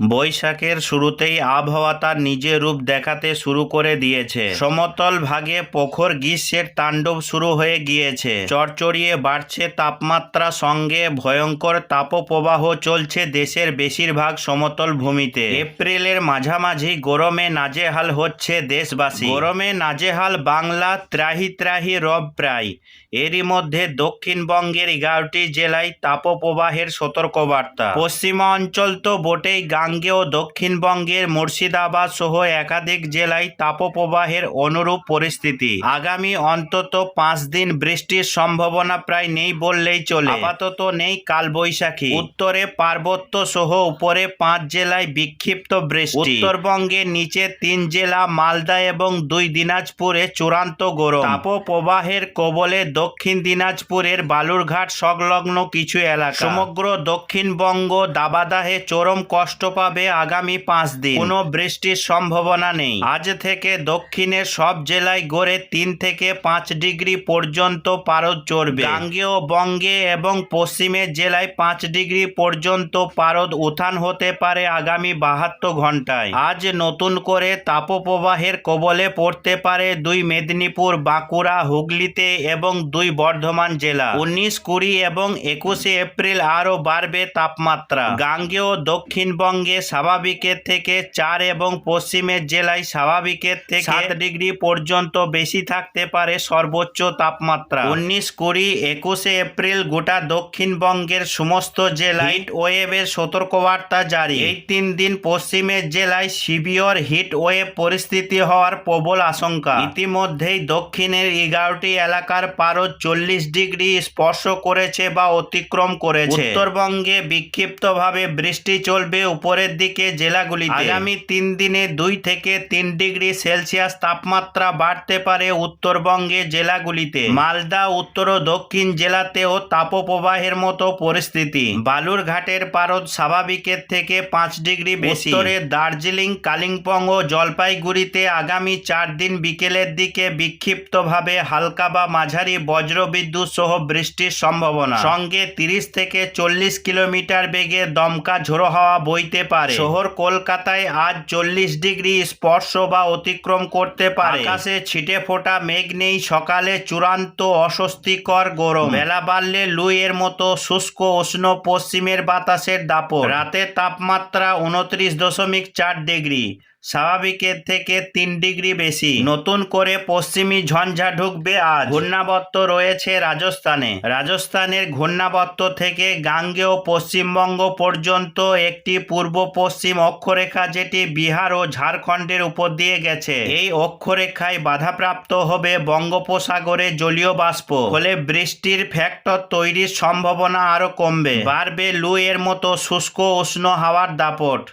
বৈশাখের শুরুতেই আবহাওয়া তার নিজের রূপ দেখাতে শুরু করে দিয়েছে। সমতল ভাগে প্রখর গ্রীষ্মের তাণ্ডব শুরু হয়ে গিয়েছে। চড়চড়িয়ে বাড়ছে তাপমাত্রা, সঙ্গে ভয়ঙ্কর তাপপ্রবাহ চলছে দেশের বেশিরভাগ সমতল ভূমিতে। এপ্রিলের মাঝামাঝি গরমে নাজেহাল হচ্ছে দেশবাসী। গরমে নাজেহাল বাংলা ত্রাহি ত্রাহি রব প্রায়। এরই মধ্যে দক্ষিণবঙ্গের এগারোটি জেলায় তাপপ্রবাহের সতর্কবার্তা। পশ্চিমা অঞ্চল তো বটেই গাঙ্গেয় দক্ষিণবঙ্গের মুর্শিদাবাদ সহ একাধিক জেলায় তাপপ্রবাহের অনুরূপ পরিস্থিতি। আগামী অন্তত পাঁচ দিন বৃষ্টির সম্ভাবনা প্রায় নেই বললেই চলে। আপাতত নেই কালবৈশাখী। উত্তরে পার্বত্য সহ উপরে পাঁচ জেলায় বিক্ষিপ্ত বৃষ্টি। উত্তরবঙ্গের নিচে তিন জেলা, মালদা এবং দুই দিনাজপুরে চূড়ান্ত গরম। তাপপ্রবাহের কবলে দক্ষিণ দিনাজপুরের বালুরঘাট সংলগ্ন কিছু এলাকা। সমগ্র দক্ষিণবঙ্গ দাবাদাহে চরম কষ্ট পাবে আগামী পাঁচ দিন। কোনো বৃষ্টির সম্ভাবনা নেই। আজ থেকে দক্ষিণের সব জেলায় গড়ে তিন থেকে পাঁচ ডিগ্রি পর্যন্ত পারদ চড়বে। গাঙ্গেয় বঙ্গে এবং পশ্চিমের জেলায় পাঁচ ডিগ্রি পর্যন্ত পারদ উত্থান হতে পারে আগামী বাহাত্তর ঘন্টায় আজ নতুন করে তাপপ্রবাহের কবলে পড়তে পারে দুই মেদিনীপুর, বাঁকুড়া, হুগলিতে এবং দুই বর্ধমান জেলা। উনিশ কুড়ি এবং একুশে এপ্রিল আরও বাড়বে তাপমাত্রা। গাঙ্গেয় দক্ষিণবঙ্গে স্বাভাবিকের থেকে চার এবং পশ্চিমের জেলায় স্বাভাবিকের থেকে সাত ডিগ্রি পর্যন্ত বেশি থাকতে পারে সর্বোচ্চ তাপমাত্রা। উনিশ কুড়ি, একুশে এপ্রিল গোটা দক্ষিণবঙ্গের সমস্ত জেলায় হিট ওয়েভের সতর্কবার্তা জারি। এই তিন দিন পশ্চিমের জেলায় সিভিয়র হিট ওয়েভ পরিস্থিতি হওয়ার প্রবল আশঙ্কা। ইতিমধ্যেই দক্ষিণের এগারোটি এলাকার পারদ চল্লিশ ডিগ্রি স্পর্শ করেছে বা অতিক্রম করেছে। উত্তরবঙ্গে বিক্ষিপ্তভাবে বৃষ্টি চলবে উপরের দিকে জেলাগুলিতে। আগামী তিন দিনে দুই থেকে তিন ডিগ্রি সেলসিয়াস তাপমাত্রা বাড়তে পারে উত্তরবঙ্গে জেলাগুলিতে। মালদা উত্তর ও দক্ষিণ জেলাতেও তাপপ্রবাহের মতো পরিস্থিতি। বালুরঘাটের পারদ স্বাভাবিকের থেকে পাঁচ ডিগ্রি বেশি। উত্তরে দার্জিলিং কালিম্পং ও জলপাইগুড়িতে আগামী চার দিন বিকেলের দিকে বিক্ষিপ্তভাবে হালকা বা মাঝারি বজ্রবিদ্যুৎ সহ বৃষ্টির সম্ভাবনা। সঙ্গে তিরিশ থেকে চল্লিশ কিলোমিটার বেগে দমকা ঝোড়ো হাওয়া বইতে পারে। শহর কলকাতায় আজ চল্লিশ ডিগ্রি স্পর্শ বা অতিক্রম করতে পারে। আকাশে ছিটে ফোটা মেঘ নেই, সকালে চূড়ান্ত অস্বস্তিকর গরম। বেলা বাড়লে লুইয়ের মতো শুষ্ক উষ্ণ পশ্চিমের বাতাসের দাপট। রাতে তাপমাত্রা উনত্রিশ দশমিক চার ডিগ্রি। স্বাভাবিকের থেকে তিন ডিগ্রি বেশি। নতুন করে পশ্চিমী ঝঞ্ঝা ঢুকবে আজ। ঘূর্ণাবর্ত রয়েছে রাজস্থানে। রাজস্থানের ঘূর্ণাবর্ত থেকে গাঙ্গেয় পশ্চিমবঙ্গ পর্যন্ত একটি পূর্ব পশ্চিম অক্ষরেখা যেটি বিহার ও ঝাড়খণ্ডের উপর দিয়ে গেছে। এই অক্ষরেখায় বাধাপ্রাপ্ত হবে বঙ্গোপসাগরে জলীয় বাষ্প। ফলে বৃষ্টির ফ্যাক্টর তৈরির সম্ভাবনা আরও কমবে। বাড়বে লু এর মতো শুষ্ক উষ্ণ হাওয়ার দাপট।